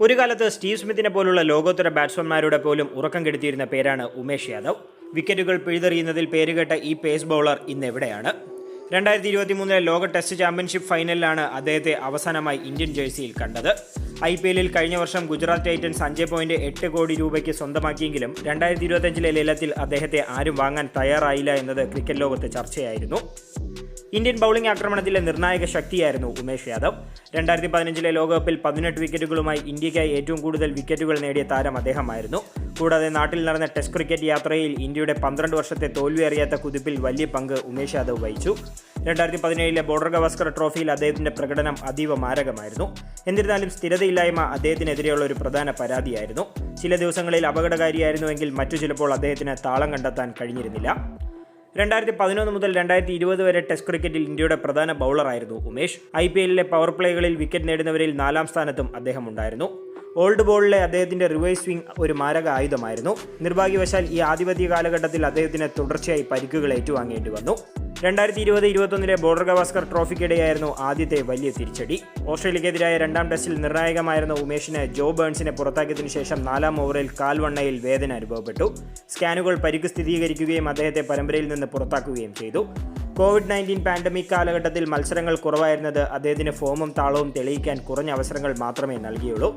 ഒരു കാലത്ത് സ്റ്റീവ് സ്മിത്തിനെ പോലുള്ള ലോകോത്തര ബാറ്റ്സ്മാൻമാരുടെ പോലും ഉറക്കം കെടുത്തിയിരുന്ന പേരാണ് ഉമേഷ് യാദവ്. വിക്കറ്റുകൾ പിഴുതെറിയുന്നതിൽ പേരുകേട്ട ഈ പേസ് ബൗളർ ഇന്ന് എവിടെയാണ്? രണ്ടായിരത്തി ഇരുപത്തി മൂന്നിലെ ലോക ടെസ്റ്റ് ചാമ്പ്യൻഷിപ്പ് ഫൈനലിലാണ് അദ്ദേഹത്തെ അവസാനമായി ഇന്ത്യൻ ജേഴ്സിയിൽ കണ്ടത്. ഐ പി എല്ലിൽ കഴിഞ്ഞ വർഷം ഗുജറാത്ത് ടൈറ്റൻസ് അഞ്ച് പോയിന്റ് എട്ട് കോടി രൂപയ്ക്ക് സ്വന്തമാക്കിയെങ്കിലും രണ്ടായിരത്തി ഇരുപത്തഞ്ചിലെ ലേലത്തിൽ അദ്ദേഹത്തെ ആരും വാങ്ങാൻ തയ്യാറായില്ല എന്നത് ക്രിക്കറ്റ് ലോകത്ത് ചർച്ചയായിരുന്നു. ഇന്ത്യൻ ബൗളിംഗ് ആക്രമണത്തിലെ നിർണായക ശക്തിയായിരുന്നു ഉമേഷ് യാദവ്. രണ്ടായിരത്തി പതിനഞ്ചിലെ ലോകകപ്പിൽ പതിനെട്ട് വിക്കറ്റുകളുമായി ഇന്ത്യയ്ക്കായി ഏറ്റവും കൂടുതൽ വിക്കറ്റുകൾ നേടിയ താരം അദ്ദേഹമായിരുന്നു. കൂടാതെ നാട്ടിൽ നടന്ന ടെസ്റ്റ് ക്രിക്കറ്റ് യാത്രയിൽ ഇന്ത്യയുടെ പന്ത്രണ്ട് വർഷത്തെ തോൽവി അറിയാത്ത കുതിപ്പിൽ വലിയ പങ്ക് ഉമേഷ് യാദവ് വഹിച്ചു. രണ്ടായിരത്തി പതിനേഴിലെ ബോർഡർ ഗവാസ്കർ ട്രോഫിയിൽ അദ്ദേഹത്തിന്റെ പ്രകടനം അതീവ മാരകമായിരുന്നു. എന്നിരുന്നാലും സ്ഥിരതയില്ലായ്മ അദ്ദേഹത്തിനെതിരെയുള്ള ഒരു പ്രധാന പരാതിയായിരുന്നു. ചില ദിവസങ്ങളിൽ അപകടകാരിയായിരുന്നുവെങ്കിൽ മറ്റു ചിലപ്പോൾ അദ്ദേഹത്തിന് താളം കണ്ടെത്താൻ കഴിഞ്ഞിരുന്നില്ല. രണ്ടായിരത്തി പതിനൊന്ന് മുതൽ രണ്ടായിരത്തി ഇരുപത് വരെ ടെസ്റ്റ് ക്രിക്കറ്റിൽ ഇന്ത്യയുടെ പ്രധാന ബൗളറായിരുന്നു ഉമേഷ്. ഐ പി എല്ലിലെ പവർ പ്ലേകളിൽ വിക്കറ്റ് നേടുന്നവരിൽ നാലാം സ്ഥാനത്തും അദ്ദേഹം ഉണ്ടായിരുന്നു ഓൾഡ് ബോളിലെ അദ്ദേഹത്തിന്റെ റിവേഴ്സ് സ്വിംഗ് ഒരു മാരക ആയുധമായിരുന്നു. നിർഭാഗ്യവശാൽ ഈ ആധിപത്യ കാലഘട്ടത്തിൽ അദ്ദേഹത്തിന് തുടർച്ചയായി പരിക്കുകൾ ഏറ്റുവാങ്ങേണ്ടി വന്നു. രണ്ടായിരത്തി ഇരുപത് ഇരുപത്തൊന്നിലെ ബോർഡർ ഗവാസ്കർ ട്രോഫിക്കിടെയായിരുന്നു ആദ്യത്തെ വലിയ തിരിച്ചടി. ഓസ്ട്രേലിയക്കെതിരായ രണ്ടാം ടെസ്റ്റിൽ നിർണായകമായിരുന്ന ഉമേഷിന് ജോ ബേൺസിനെ പുറത്താക്കിയതിനു ശേഷം നാലാം ഓവറിൽ കാൽവണ്ണയിൽ വേദന അനുഭവപ്പെട്ടു. സ്കാനുകൾ പരിക്ക് സ്ഥിരീകരിക്കുകയും അദ്ദേഹത്തെ പരമ്പരയിൽ നിന്ന് പുറത്താക്കുകയും ചെയ്തു. കോവിഡ് നയന്റീൻ പാൻഡമിക് കാലഘട്ടത്തിൽ മത്സരങ്ങൾ കുറവായിരുന്നത് അദ്ദേഹത്തിന് ഫോമും താളവും തെളിയിക്കാൻ കുറഞ്ഞ അവസരങ്ങൾ മാത്രമേ നൽകിയുള്ളൂ.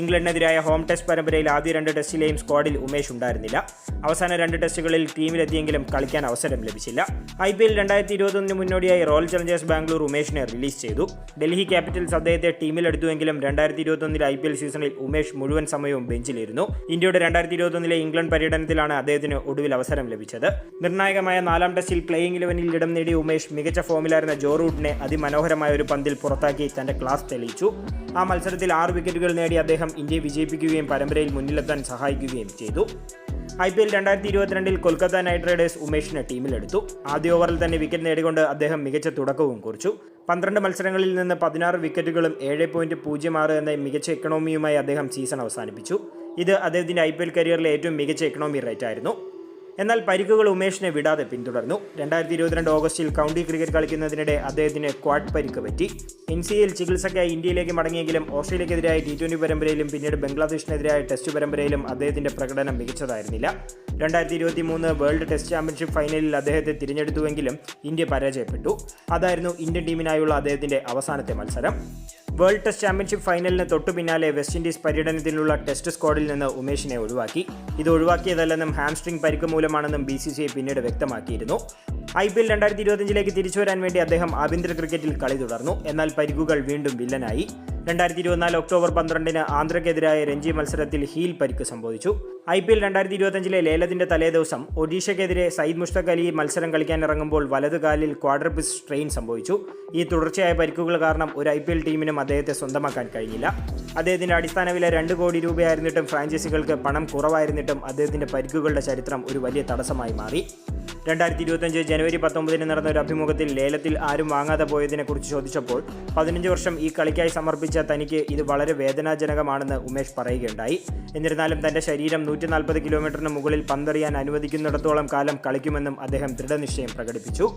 ഇംഗ്ലണ്ടിനെതിരായ ഹോം ടെസ്റ്റ് പരമ്പരയിൽ ആദ്യ രണ്ട് ടെസ്റ്റിലെയും സ്ക്വാഡിൽ ഉമേഷ് ഉണ്ടായിരുന്നില്ല. അവസാന രണ്ട് ടെസ്റ്റുകളിൽ ടീമിലെത്തിയെങ്കിലും കളിക്കാൻ അവസരം ലഭിച്ചില്ല. ഐ പി എൽ രണ്ടായിരത്തി ഇരുപത്തൊന്നിന് മുന്നോടിയായി റോയൽ ചലഞ്ചേഴ്സ് ബാംഗ്ലൂർ ഉമേഷിനെ റിലീസ് ചെയ്തു. ഡൽഹി ക്യാപിറ്റൽസ് അദ്ദേഹത്തെ ടീമിലെടുത്തുവെങ്കിലും രണ്ടായിരത്തി ഇരുപത്തൊന്നിലെ ഐ പി എൽ സീസണിൽ ഉമേഷ് മുഴുവൻ സമയവും ബെഞ്ചിലിരുന്നു. ഇന്ത്യയുടെ രണ്ടായിരത്തി ഇരുപത്തൊന്നിലെ ഇംഗ്ലണ്ട് പര്യടനത്തിലാണ് അദ്ദേഹത്തിന് ഒടുവിൽ അവസരം ലഭിച്ചത്. നിർണായകമായ നാലാം ടെസ്റ്റിൽ പ്ലേയിംഗ് ഇലവനിൽ ഇടം നേടിയ ഉമേഷ് മികച്ച ഫോമിലായിരുന്ന ജോ റൂട്ടിനെ അതിമനോഹരമായ ഒരു പന്തിൽ പുറത്താക്കി തന്റെ ക്ലാസ് തെളിയിച്ചു. ആ മത്സരത്തിൽ ആറ് വിക്കറ്റുകൾ നേടി അദ്ദേഹം ഇന്ത്യയെ വിജയിപ്പിക്കുകയും പരമ്പരയിൽ മുന്നിലെത്താൻ സഹായിക്കുകയും ചെയ്തു. ഐ പി എൽ രണ്ടായിരത്തി ഇരുപത്തിരണ്ടിൽ കൊൽക്കത്ത നൈറ്റ് റൈഡേഴ്സ് ഉമേഷിനെ ടീമിലെടുത്തു. ആദ്യ ഓവറിൽ തന്നെ വിക്കറ്റ് നേടിക്കൊണ്ട് അദ്ദേഹം മികച്ച തുടക്കവും കുറിച്ചു. പന്ത്രണ്ട് മത്സരങ്ങളിൽ നിന്ന് പതിനാറ് വിക്കറ്റുകളും ഏഴ് പോയിന്റ് പൂജ്യം ആറ് എന്ന മികച്ച എക്കണോമിയുമായി അദ്ദേഹം സീസൺ അവസാനിപ്പിച്ചു. ഇത് അദ്ദേഹത്തിന്റെ ഐ പി എൽ കരിയറിലെ ഏറ്റവും മികച്ച എക്കണോമി റേറ്റ് ആയിരുന്നു. എന്നാൽ പരിക്കുകൾ ഉമേഷിനെ വിടാതെ പിന്തുടർന്നു. രണ്ടായിരത്തി ഇരുപത്തിരണ്ട് ഓഗസ്റ്റിൽ കൗണ്ടി ക്രിക്കറ്റ് കളിക്കുന്നതിനിടെ അദ്ദേഹത്തിന് ക്വാഡ് പരിക്ക് പറ്റി. എൻ സി എൽ ചികിത്സയ്ക്കായി ഇന്ത്യയിലേക്ക് മടങ്ങിയെങ്കിലും ഓസ്ട്രേലിയക്കെതിരായ ടി ട്വന്റി പരമ്പരയിലും പിന്നീട് ബംഗ്ലാദേശിനെതിരായ ടെസ്റ്റ് പരമ്പരയിലും അദ്ദേഹത്തിന്റെ പ്രകടനം മികച്ചതായിരുന്നില്ല. രണ്ടായിരത്തി ഇരുപത്തി മൂന്ന് വേൾഡ് ടെസ്റ്റ് ചാമ്പ്യൻഷിപ്പ് ഫൈനലിൽ അദ്ദേഹത്തെ തിരഞ്ഞെടുത്തുവെങ്കിലും ഇന്ത്യ പരാജയപ്പെട്ടു. അതായിരുന്നു ഇന്ത്യൻ ടീമിനായുള്ള അദ്ദേഹത്തിന്റെ അവസാനത്തെ മത്സരം. വേൾഡ് ടെസ്റ്റ് ചാമ്പ്യൻഷിപ്പ് ഫൈനലിന് തൊട്ടു പിന്നാലെ വെസ്റ്റ് ഇൻഡീസ് പര്യടനത്തിലുള്ള ടെസ്റ്റ് സ്ക്വാഡിൽ നിന്ന് ഉമേഷിനെ ഒഴിവാക്കി. ഇത് ഒഴിവാക്കിയതല്ലെന്നും ഹാംസ്ട്രിംഗ് പരിക്ക് മൂലമാണെന്നും ബി സി സി ഐ പിന്നീട് വ്യക്തമാക്കിയിരുന്നു. ഐ പി എൽ രണ്ടായിരത്തി ഇരുപത്തിയഞ്ചിലേക്ക് തിരിച്ചു വരാൻ വേണ്ടി അദ്ദേഹം ആഭ്യന്തര ക്രിക്കറ്റിൽ കളി തുടർന്നു. എന്നാൽ പരിക്കുകൾ വീണ്ടും വില്ലനായി. രണ്ടായിരത്തി ഇരുപത്തിനാല് ഒക്ടോബർ പന്ത്രണ്ടിന് ആന്ധ്രയ്ക്കെതിരായ രഞ്ജി മത്സരത്തിൽ ഹീൽ പരിക്ക് സംഭവിച്ചു. ഐ പി എൽ രണ്ടായിരത്തി ഇരുപത്തഞ്ചിലെ ലേലത്തിന്റെ തലേദിവസം ഒഡീഷയ്ക്കെതിരെ സയ്യിദ് മുഷ്തഖ് അലി മത്സരം കളിക്കാൻ ഇറങ്ങുമ്പോൾ വലത് കാലിൽ ക്വാഡ്രപ്പിസ് സ്ട്രെയിൻ സംഭവിച്ചു. ഈ തുടർച്ചയായ പരിക്കുകൾ കാരണം ഒരു ഐ പി എൽ ടീമിനും അദ്ദേഹത്തെ സ്വന്തമാക്കാൻ കഴിഞ്ഞില്ല. അദ്ദേഹത്തിന്റെ അടിസ്ഥാന വില രണ്ട് കോടി രൂപയായിരുന്നിട്ടും ഫ്രാഞ്ചൈസികൾക്ക് പണം കുറവായിരുന്നിട്ടും അദ്ദേഹത്തിന്റെ പരിക്കുകളുടെ ചരിത്രം ഒരു വലിയ തടസ്സമായി മാറി. രണ്ടായിരത്തി ഇരുപത്തഞ്ച് ജനുവരി പത്തൊമ്പതിന് നടന്ന ഒരു അഭിമുഖത്തിൽ ലേലത്തിൽ ആരും വാങ്ങാതെ പോയതിനെക്കുറിച്ച് ചോദിച്ചപ്പോൾ പതിനഞ്ച് വർഷം ഈ കളിക്കായി സമർപ്പിച്ച തനിക്ക് ഇത് വളരെ വേദനാജനകമാണെന്ന് ഉമേഷ് പറയുകയുണ്ടായി. എന്നിരുന്നാലും തന്റെ ശരീരം നൂറ്റി നാൽപ്പത് കിലോമീറ്ററിന് മുകളിൽ പന്തെറിയാൻ അനുവദിക്കുന്നിടത്തോളം കാലം കളിക്കുമെന്നും അദ്ദേഹം ദൃഢനിശ്ചയം പ്രകടിപ്പിച്ചു.